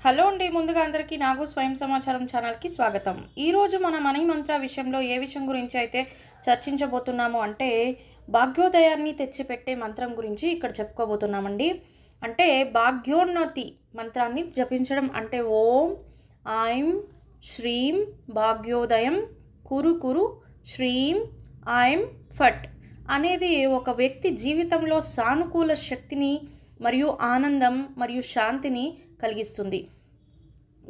Hello అండి ముందుగా అందరికీ నాగు స్వయం సమాచారం ఛానల్కి స్వాగతం. ఈరోజు మన మనీ మంత్ర విషయంలో ఏ విషయం గురించి అయితే చర్చించబోతున్నాము అంటే భాగ్యోదయాన్ని తెచ్చిపెట్టే మంత్రం గురించి ఇక్కడ చెప్పుకోబోతున్నామండి. అంటే భాగ్యోన్నతి మంత్రాన్ని జపించడం అంటే ఓం ఐం శ్రీం భాగ్యోదయం కురు కురు శ్రీం ఐం ఫట్ అనేది ఒక వ్యక్తి జీవితంలో సానుకూల శక్తిని మరియు ఆనందం మరియు శాంతిని కలిగిస్తుంది.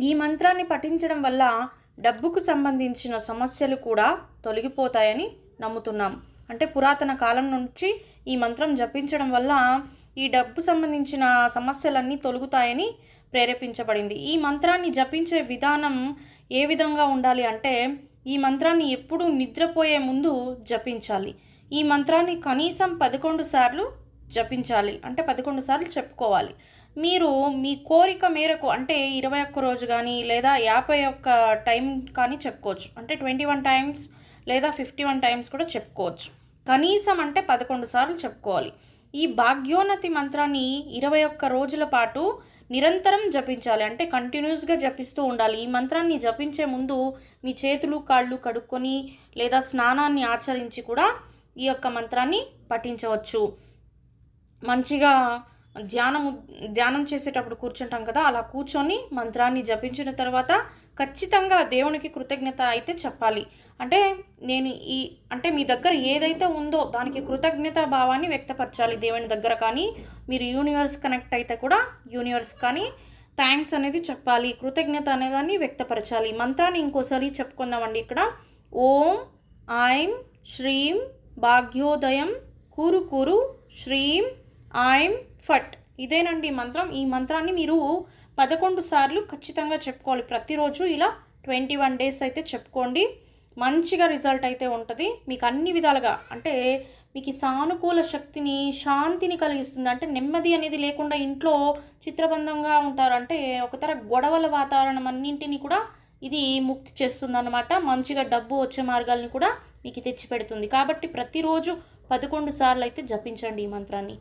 ఈ మంత్రాన్ని పఠించడం వల్ల డబ్బుకు సంబంధించిన సమస్యలు కూడా తొలగిపోతాయని నమ్ముతున్నాం. అంటే పురాతన కాలం నుంచి ఈ మంత్రం జపించడం వల్ల ఈ డబ్బు సంబంధించిన సమస్యలన్నీ తొలుగుతాయని ప్రేరేపించబడింది. ఈ మంత్రాన్ని జపించే విధానం ఏ విధంగా ఉండాలి అంటే ఈ మంత్రాన్ని ఎప్పుడూ నిద్రపోయే ముందు జపించాలి. ఈ మంత్రాన్ని కనీసం పదకొండు సార్లు జపించాలి. అంటే పదకొండు సార్లు చెప్పుకోవాలి. మీరు మీ కోరిక మేరకు అంటే ఇరవై ఒక్క రోజు కానీ లేదా యాభై ఒక్క టైం కానీ చెప్పుకోవచ్చు. అంటే ట్వంటీ వన్ టైమ్స్ లేదా ఫిఫ్టీ వన్ టైమ్స్ కూడా చెప్పుకోవచ్చు. కనీసం అంటే పదకొండు సార్లు చెప్పుకోవాలి. ఈ భాగ్యోన్నతి మంత్రాన్ని ఇరవై ఒక్క రోజుల పాటు నిరంతరం జపించాలి. అంటే కంటిన్యూస్గా జపిస్తూ ఉండాలి. ఈ మంత్రాన్ని జపించే ముందు మీ చేతులు కాళ్ళు కడుక్కొని లేదా స్నానాన్ని ఆచరించి కూడా ఈ యొక్క మంత్రాన్ని పఠించవచ్చు. మంచిగా ధ్యానము ధ్యానం చేసేటప్పుడు కూర్చుంటాం కదా అలా కూర్చొని మంత్రాన్ని జపించిన తర్వాత ఖచ్చితంగా దేవునికి కృతజ్ఞత అయితే చెప్పాలి. అంటే నేను ఈ అంటే మీ దగ్గర ఏదైతే ఉందో దానికి కృతజ్ఞత భావాన్ని వ్యక్తపరచాలి దేవుని దగ్గర కానీ మీరు యూనివర్స్ కనెక్ట్ అయితే కూడా యూనివర్స్ కానీ థ్యాంక్స్ అనేది చెప్పాలి కృతజ్ఞత అనేదాన్ని వ్యక్తపరచాలి. మంత్రాన్ని ఇంకోసారి చెప్పుకుందామండి ఇక్కడ. ఓం ఐం శ్రీం భాగ్యోదయం కూరు కూరు శ్రీం ఐం ఫట్. ఇదేనండి మంత్రం. ఈ మంత్రాన్ని మీరు పదకొండు సార్లు ఖచ్చితంగా చెప్పుకోవాలి. ప్రతిరోజు ఇలా ట్వంటీ వన్ డేస్ అయితే చెప్పుకోండి. మంచిగా రిజల్ట్ అయితే ఉంటుంది. మీకు అన్ని విధాలుగా అంటే మీకు సానుకూల శక్తిని శాంతిని కలిగిస్తుంది. అంటే నెమ్మది అనేది లేకుండా ఇంట్లో చిత్రబంధంగా ఉంటారు. అంటే ఒకతర గొడవల వాతావరణం అన్నింటినీ కూడా ఇది ముక్తి చేస్తుంది అనమాట మంచిగా డబ్బు వచ్చే మార్గాల్ని కూడా మీకు తెచ్చిపెడుతుంది. కాబట్టి ప్రతిరోజు పదకొండు సార్లు అయితే జపించండి ఈ మంత్రాన్ని.